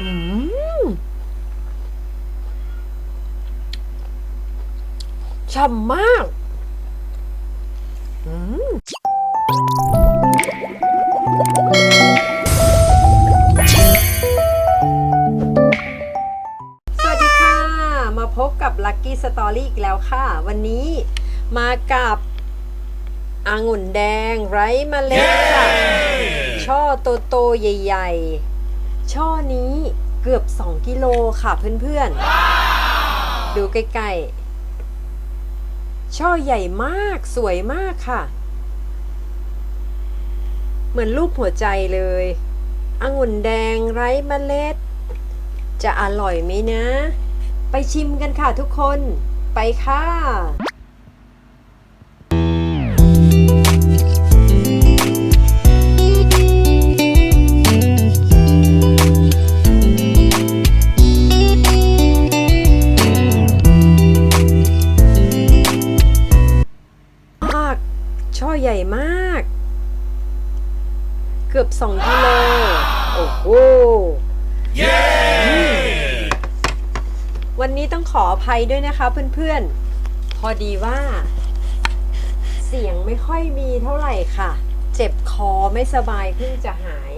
อืมฉ่ำมาก อืมสวัสดีค่ะมาพบกับ Lucky Story อีกแล้วค่ะ วันนี้มากับองุ่นแดงไร้เมล็ดค่ะ ช่อโตโตๆใหญ่ ๆ ช่อนี้เกือบ 2 กิโลค่ะเพื่อนๆ ดูใกล้ๆ ช่อใหญ่มากสวยมากค่ะ เหมือนรูปหัวใจเลยองุ่นแดงไร้เมล็ด จะอร่อยไหมนะ ไปชิมกันค่ะทุกคน ไปค่ะ ใหญ่มาก เกือบสองกิโล โอ้โหวันนี้ต้องขออภัยด้วยนะคะเพื่อนๆ พอดีว่า เสียงไม่ค่อยมีเท่าไหร่ค่ะ เจ็บคอไม่สบายเพิ่งจะหาย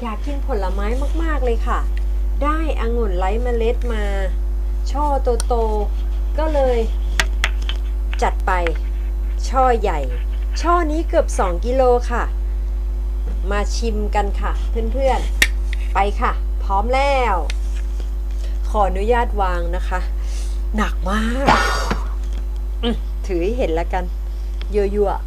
อยากกินผลไม้มากๆเลยค่ะ ได้องุ่นไร้เมล็ดมา ช่อโตๆก็เลยจัดไปช่อใหญ่ ช่อนี้เกือบ 2 กิโลค่ะ มาชิมกันค่ะเพื่อนๆ ไปค่ะ พร้อมแล้ว ขออนุญาตวางนะคะ หนักมาก ถือให้เห็นแล้วกัน ยั่วๆ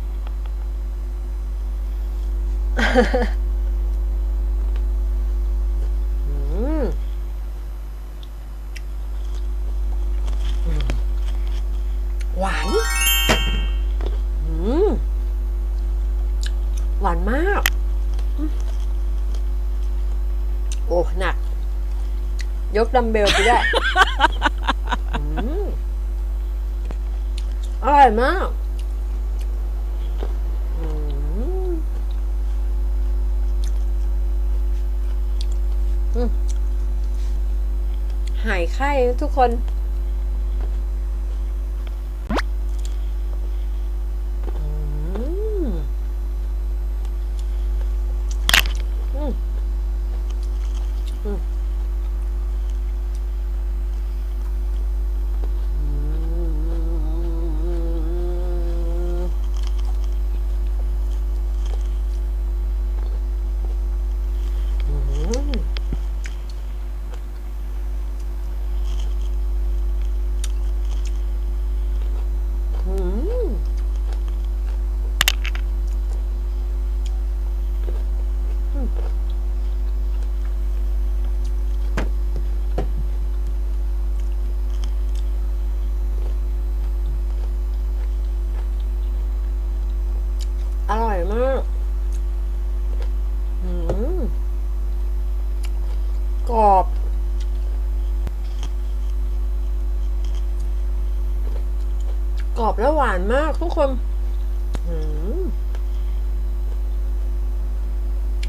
ยกดัมเบลไปด้วยอืมอร่อยมากอืมอืมหายไข้ทุกคน อืมอืมอืม อืมอร่อยมาก อืมกร อบ กรอบและหวานมากทุกคน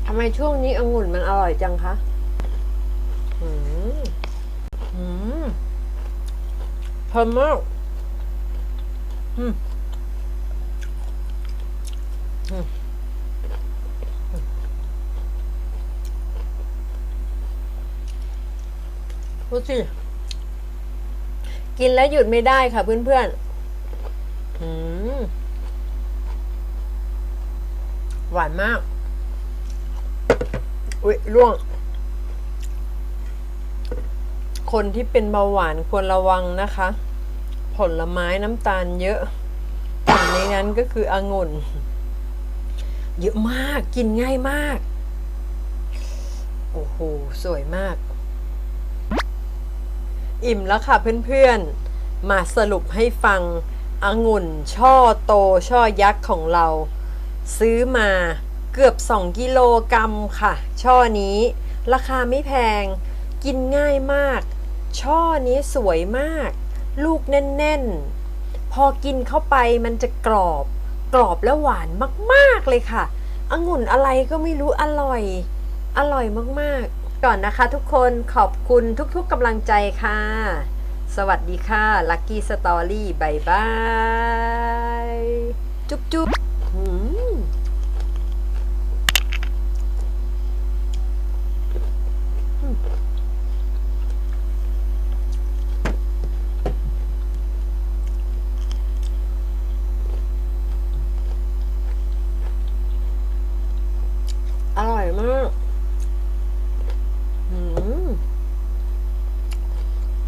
ทำไมช่วงนี้องุ่นมันอร่อยจังคะอืมอืมเพลินมากอืมอืม ดูสิ กินแล้วหยุดไม่ได้ค่ะเพื่อนๆอืมหวานมาก อุ๊ยร่วง คนที่เป็นเบาหวานควรระวังนะคะ ผลไม้น้ำตาลเยอะหนึ่งในนั้นก็คือองุ่น เยอะมาก กินง่ายมาก โอ้โห สวยมาก อิ่มแล้วค่ะเพื่อนๆ มาสรุปให้ฟังองุ่นช่อโตช่อยักษ์ของเรา ซื้อมาเกือบ 2 กิโลกรัมค่ะ ช่อนี้ราคาไม่แพง กินง่ายมาก ช่อนี้สวยมาก ลูกแน่นๆ พอกินเข้าไปมันจะกรอบ กรอบและหวานมากๆเลยค่ะองุ่นอะไรก็ไม่รู้อร่อย อร่อยมากๆ ก่อนนะคะทุกคนขอบคุณทุกๆกำลังใจค่ะ สวัสดีค่ะ Lucky Story บายบาย จุ๊บจุ๊บ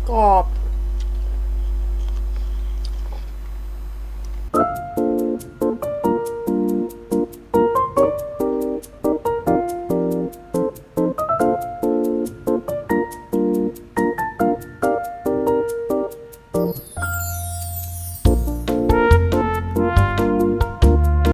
Stop.